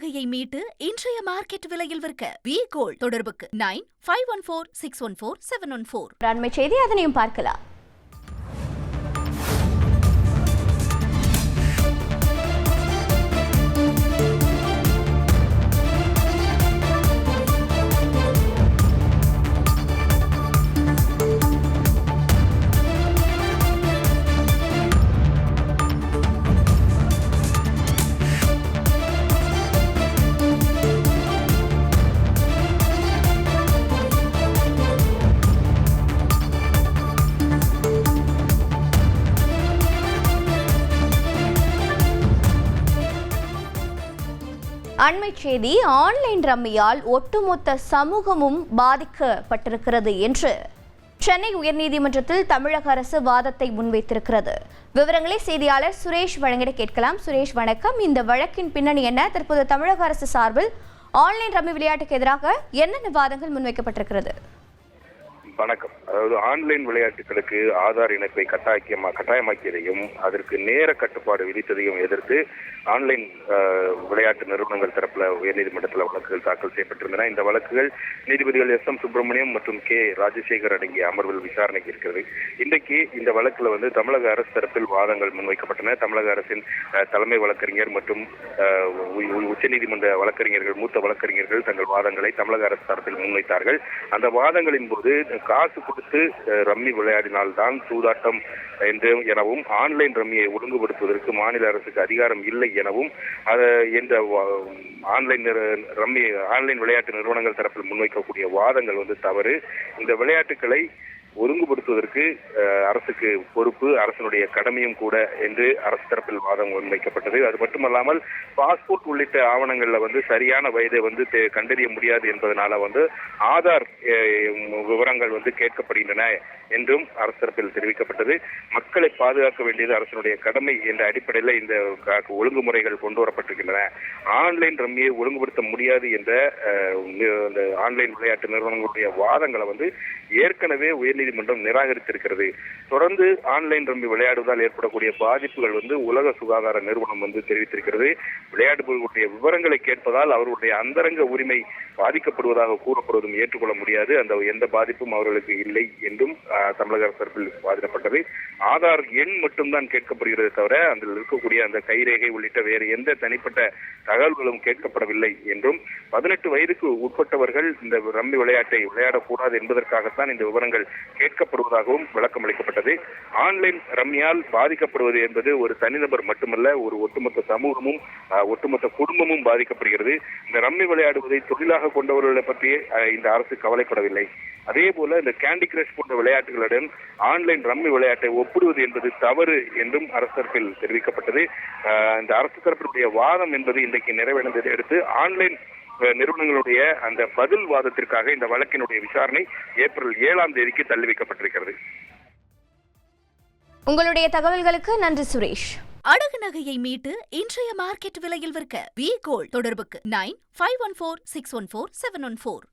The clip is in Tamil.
நகையை மீட்டு இன்றைய மார்க்கெட் விலையில் விற்க வி கோல்ட் தொடர்புக்கு nine five one four six one four seven one four. செய்தி அதனையும் பார்க்கலாம். அண்மை செய்தி ஆன்லைன் ரம்மியால் ஒட்டுமொத்த சமூகமும் பாதிக்கப்பட்டிருக்கிறது என்று. சென்னை உயர்நீதிமன்றத்தில் தமிழக அரசு வாதத்தை முன்வைத்திருக்கிறது. விவரங்களை செய்தியாளர் சுரேஷ் வழங்கிட கேட்கலாம். சுரேஷ் வணக்கம். இந்த வழக்கின் பின்னணி என்ன? தற்போது தமிழக அரசு சார்பில் ஆன்லைன் ரம்மி விளையாட்டுக்கு எதிராக என்னென்ன வாதங்கள் முன்வைக்கப்பட்டிருக்கிறது? வணக்கம். அதாவது ஆன்லைன் விளையாட்டுகளுக்கு ஆதார் இணைப்பை கட்டாயமா கட்டாயமாக்கியதையும் அதற்கு நேர கட்டுப்பாடு விதித்ததையும் எதிர்த்து ஆன்லைன் விளையாட்டு நிறுவனங்கள் தரப்புல உயர்நீதிமன்றத்தில் வழக்குகள் தாக்கல் செய்யப்பட்டிருந்தன. இந்த வழக்குகள் நீதிபதிகள் எஸ் எம் சுப்பிரமணியம் மற்றும் கே ராஜசேகர் அடங்கிய அமர்வில் விசாரணைக்கு இருக்கிறது. இன்றைக்கு இந்த வழக்குல வந்து தமிழக அரசு தரப்பில் வாதங்கள் முன்வைக்கப்பட்டன. தமிழக அரசின் தலைமை வழக்கறிஞர் மற்றும் உச்சநீதிமன்ற வழக்கறிஞர்கள் மூத்த வழக்கறிஞர்கள் தங்கள் வாதங்களை தமிழக அரசு தரப்பில் முன்வைத்தார்கள். அந்த வாதங்களின் போது காசு கொடுத்து ரம்மி விளையாடினால்தான் சூதாட்டம் என்று எனவும் ஆன்லைன் ரம்மியை ஒழுங்குபடுத்துவதற்கு மாநில அரசுக்கு அதிகாரம் இல்லை எனவும் அது என்ற வா- ஆன்லைன் ரம்மி ஆன்லைன் விளையாட்டு நிறுவனங்கள் தரப்பில் முன்வைக்கக்கூடிய வாதங்கள் வந்து தவறு. இந்த விளையாட்டுகளை ஒழுங்குபடுத்துவதற்கு அரசுக்கு பொறுப்பு அரசனுடைய கடமையும் கூட என்று அரசு தரப்பில் வாதம் முன்வைக்கப்பட்டது அது மட்டுமல்லாமல் பாஸ்போர்ட் உள்ளிட்ட ஆவணங்கள்ல வந்து சரியான வயதை வந்து கண்டறிய முடியாது என்பதனால வந்து ஆதார் விவரங்கள் வந்து கேட்கப்படுகின்றன என்றும் அரசு தரப்பில் தெரிவிக்கப்பட்டது. மக்களை பாதுகாக்க வேண்டியது அரசனுடைய கடமை என்ற அடிப்படையில் இந்த ஒழுங்குமுறைகள் கொண்டு வரப்பட்டிருக்கின்றன. ஆன்லைன் ரம்மியை ஒழுங்குபடுத்த முடியாது என்ற ஆன்லைன் விளையாட்டு நிறுவனங்களுடைய வாதங்களை வந்து ஏற்கனவே உயர்நீதிமன்றம் நிராகரித்திருக்கிறது. தொடர்ந்து ஆன்லைன் ரம்மி விளையாடுவதால் ஏற்படக்கூடிய பாதிப்புகள் வந்து உலக சுகாதார நிறுவனம் வந்து தெரிவித்திருக்கிறது. விளையாடுபவர்களுடைய விவரங்களை கேட்பதால் அவர்களுடைய அந்தரங்க உரிமை பாதிக்கப்படுவதாக கூறப்படுவதும் ஏற்றுக்கொள்ள முடியாது. அந்த எந்த பாதிப்பும் அவர்களுக்கு இல்லை என்றும் தமிழக அரசு தரப்பில் வாதிடப்பட்டது. ஆதார் எண் மட்டும்தான் கேட்கப்படுகிறது தவிர அதில் இருக்கக்கூடிய அந்த கைரேகை உள்ளிட்ட வேறு எந்த தனிப்பட்ட தகவல்களும் கேட்கப்படவில்லை என்றும் பதினெட்டு வயதுக்கு உட்பட்டவர்கள் இந்த ரம்மி விளையாட்டை விளையாடக்கூடாது என்பதற்காகத்தான் இந்த விவரங்கள் கேட்கப்படுவதாகவும் விளக்கம் அளிக்கப்பட்டது. ஆன்லைன் ரம்மியால் பாதிக்கப்படுவது என்பது ஒரு தனிநபர் மட்டுமல்ல ஒரு ஒட்டுமொத்த சமூகமும் ஒட்டுமொத்த குடும்பமும் பாதிக்கப்படுகிறது. இந்த ரம்மி விளையாடுவதை தொழிலாக கொண்டவர்களை பற்றி இந்த அரசு கவலைப்படவில்லை. அதே போல இந்த கேண்டி கிரஷ் போன்ற விளையாட்டுகளுடன் ஆன்லைன் ரம்மி விளையாட்டை ஒப்பிடுவது என்பது தவறு என்றும் அரசு தரப்பில் தெரிவிக்கப்பட்டது இந்த அரசு தரப்பினுடைய வாதம் என்பது இன்றைக்கு நிறைவடைந்ததை அடுத்து ஆன்லைன் நிறுவனங்களுடைய அந்த பதில் வாதத்திற்காக இந்த வழக்கினுடைய விசாரணை ஏப்ரல் ஏழாம் தேதிக்கு தள்ளி வைக்கப்பட்டிருக்கிறது. உங்களுடைய தகவல்களுக்கு நன்றி சுரேஷ். அடகு நகையை மீட்டு இன்றைய மார்க்கெட் விலையில் விற்க வி கோல்ட் தொடர்புக்கு nine five one four six one four seven one four